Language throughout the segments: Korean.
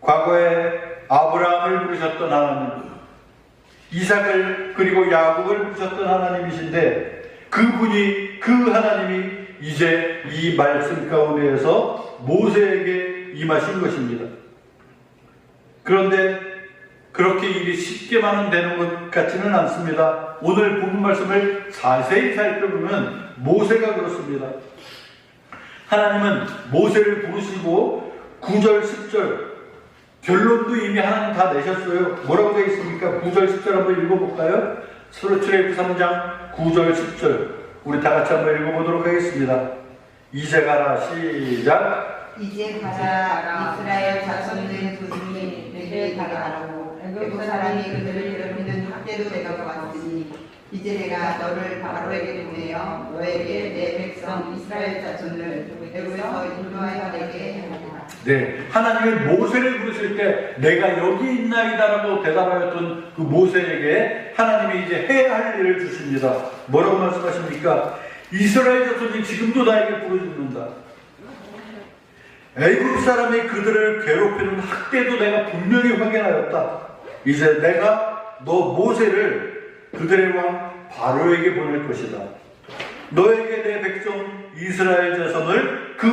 과거에 아브라함을 부르셨던 하나님, 이삭을 그리고 야곱을 부르셨던 하나님이신데 그분이 그 하나님이 이제 이 말씀 가운데에서 모세에게 임하신 것입니다. 그런데 그렇게 일이 쉽게만은 되는 것 같지는 않습니다. 오늘 본문 말씀을 자세히 살펴보면 모세가 그렇습니다. 하나님은 모세를 부르시고 9절, 10절 결론도 이미 하나님 다 내셨어요. 뭐라고 되어 있습니까? 9절, 10절 한번 읽어볼까요? 수로출애굽 3장 9절, 10절 우리 다 같이 한번 읽어보도록 하겠습니다. 이제 가라 시작 이제 가라 이스라엘 자손의 부름이 내게 가라하고 애굽 사람이 그들을 괴롭히는 학대도 내가 보았으니 이제 내가 너를 바로에게 보내어 너에게 내 백성 이스라엘 자손을 애굽에서 인도하여 내게 하리라 네, 하나님이 모세를 부르실 때 내가 여기 있나이다라고 대답하였던 그 모세에게 하나님이 이제 해야 할 일을 주십니다. 뭐라고 말씀하십니까? 이스라엘 자손이 지금도 나에게 부르짖는다. 애굽 사람이 그들을 괴롭히는 학대도 내가 분명히 확인하였다. 이제 내가 너 모세를 그들의 왕 바로에게 보낼 것이다. 너에게 내 백성 이스라엘 자손을 그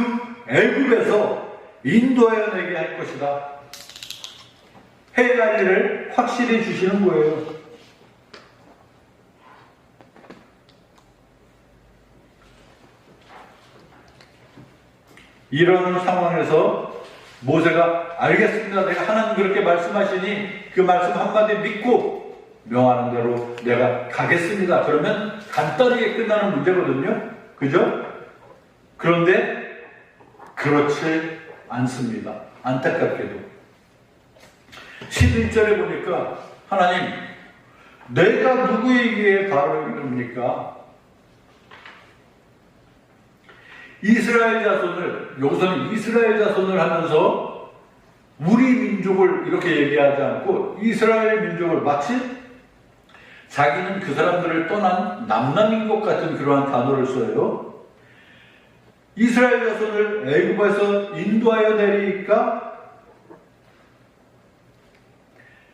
애굽에서 인도하여 내게 할 것이다. 할 일을 확실히 주시는 거예요. 이런 상황에서 모세가 알겠습니다. 내가 하나님 그렇게 말씀하시니 그 말씀 한마디 믿고 명하는 대로 내가 가겠습니다. 그러면 간단하게 끝나는 문제거든요. 그죠? 그런데 그렇지 않습니다. 안타깝게도. 11절에 보니까 하나님 내가 누구에게 바로 이릅니까? 이스라엘 자손을 여기서는 이스라엘 자손을 하면서 우리 민족을 이렇게 얘기하지 않고 이스라엘 민족을 마치 자기는 그 사람들을 떠난 남남인 것 같은 그러한 단어를 써요. 이스라엘 자손을 애굽에서 인도하여 내리니까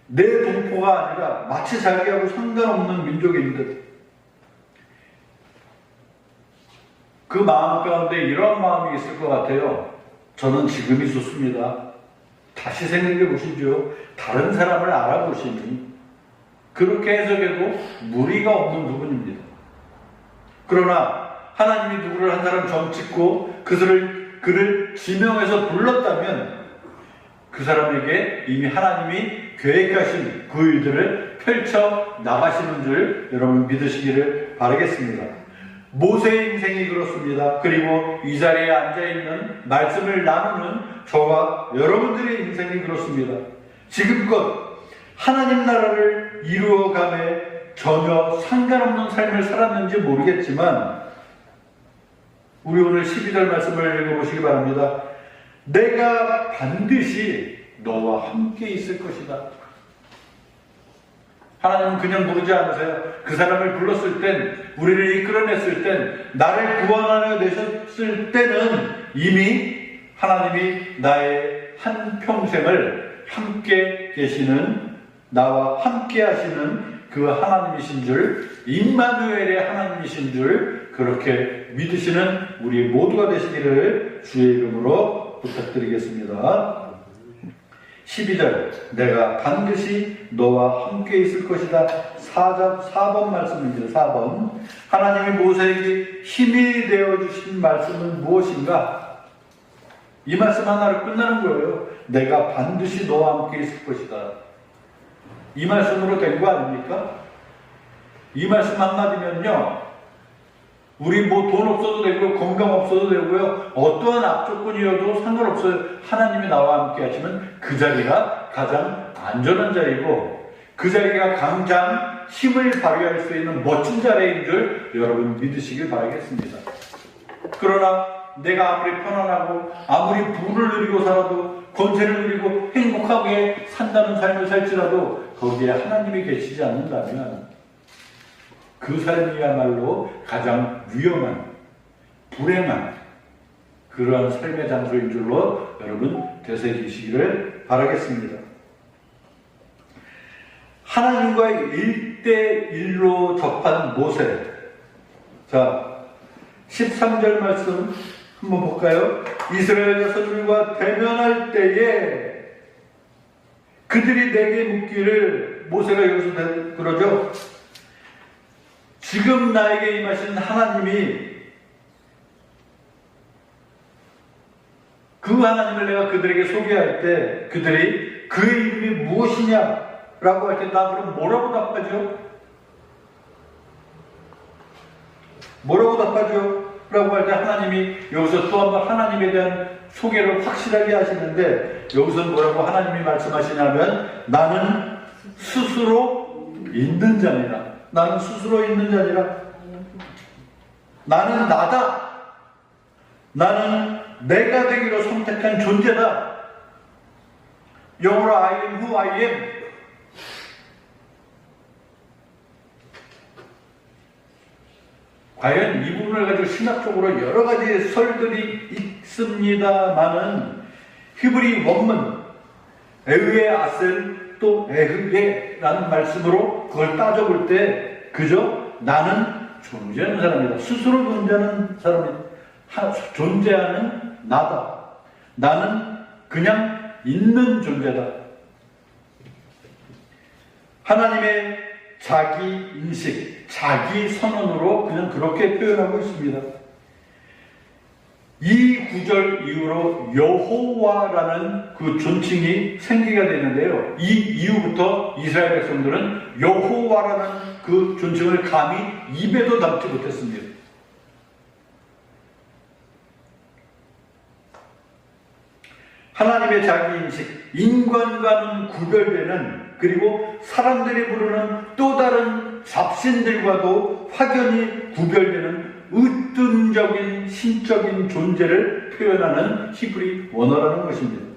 내 동포가 아니라 마치 자기하고 상관없는 민족인 듯. 그 마음 가운데 이런 마음이 있을 것 같아요. 저는 지금이 좋습니다. 다시 생각해 보시죠. 다른 사람을 알아보시니 그렇게 해석해도 무리가 없는 부분입니다. 그러나 하나님이 누구를 한 사람 점찍고 그들을 그를 지명해서 불렀다면 그 사람에게 이미 하나님이 계획하신 그 일들을 펼쳐 나가시는 줄 여러분 믿으시기를 바라겠습니다. 모세의 인생이 그렇습니다. 그리고 이 자리에 앉아 있는 말씀을 나누는 저와 여러분들의 인생이 그렇습니다. 지금껏 하나님 나라를 이루어감에 전혀 상관없는 삶을 살았는지 모르겠지만 우리 오늘 12절 말씀을 읽어보시기 바랍니다. 내가 반드시 너와 함께 있을 것이다. 하나님은 그냥 부르지 않으세요. 그 사람을 불렀을 땐, 우리를 이끌어냈을 땐, 나를 구원하려 내셨을 때는 이미 하나님이 나의 한 평생을 함께 계시는, 나와 함께 하시는 그 하나님이신 줄, 임마누엘의 하나님이신 줄, 그렇게 믿으시는 우리 모두가 되시기를 주의 이름으로 부탁드리겠습니다. 12절 내가 반드시 너와 함께 있을 것이다. 4절, 4번 말씀입니다. 4번 하나님이 모세에게 힘이 되어 주신 말씀은 무엇인가? 이 말씀 하나로 끝나는 거예요. 내가 반드시 너와 함께 있을 것이다. 이 말씀으로 된 거 아닙니까? 이 말씀 한마디면요. 우리 뭐 돈 없어도 되고요, 건강 없어도 되고요, 어떠한 악조건이어도 상관없어요. 하나님이 나와 함께 하시면 그 자리가 가장 안전한 자리고, 그 자리가 가장 힘을 발휘할 수 있는 멋진 자리인 줄 여러분 믿으시길 바라겠습니다. 그러나 내가 아무리 편안하고, 아무리 부를 누리고 살아도, 권세를 누리고 행복하게 산다는 삶을 살지라도, 거기에 하나님이 계시지 않는다면, 그 삶이야말로 가장 위험한, 불행한 그러한 삶의 장소인 줄로 여러분 되새기시기를 바라겠습니다. 하나님과의 일대일로 접한 모세. 자, 13절 말씀 한번 볼까요? 이스라엘 자손들과 대면할 때에 그들이 내게 묻기를 모세가 여기서 대- 그러죠. 지금 나에게 임하신 하나님이 그 하나님을 내가 그들에게 소개할 때 그들이 그 이름이 무엇이냐라고 할 때 나 그럼 뭐라고 답하죠? 뭐라고 답하죠? 라고 할 때 하나님이 여기서 또 한 번 하나님에 대한 소개를 확실하게 하시는데 여기서 뭐라고 하나님이 말씀하시냐면 나는 스스로 있는 자니라 나는 스스로 있는 자니라. 나는 나다. 나는 내가 되기로 선택한 존재다. 영어로 I am who I am. 과연 이 부분을 가지고 신학적으로 여러 가지 설들이 있습니다만은 히브리 원문 에흐의 아셀 또 에흐게라는 말씀으로 그걸 따져볼 때 그저 나는 존재하는 사람이다. 스스로 존재하는 사람이다. 하- 존재하는 나다. 나는 그냥 있는 존재다. 하나님의 자기 인식, 자기 선언으로 그냥 그렇게 표현하고 있습니다. 이 구절 이후로 여호와라는 그 존칭이 생기게 되는데요. 이 이후부터 이스라엘 백성들은 여호와라는 그 존칭을 감히 입에도 담지 못했습니다. 하나님의 자기 인식, 인간과는 구별되는 그리고 사람들이 부르는 또 다른 잡신들과도 확연히 구별되는 으뜸적인 신적인 존재를 표현하는 히브리 원어라는 것입니다.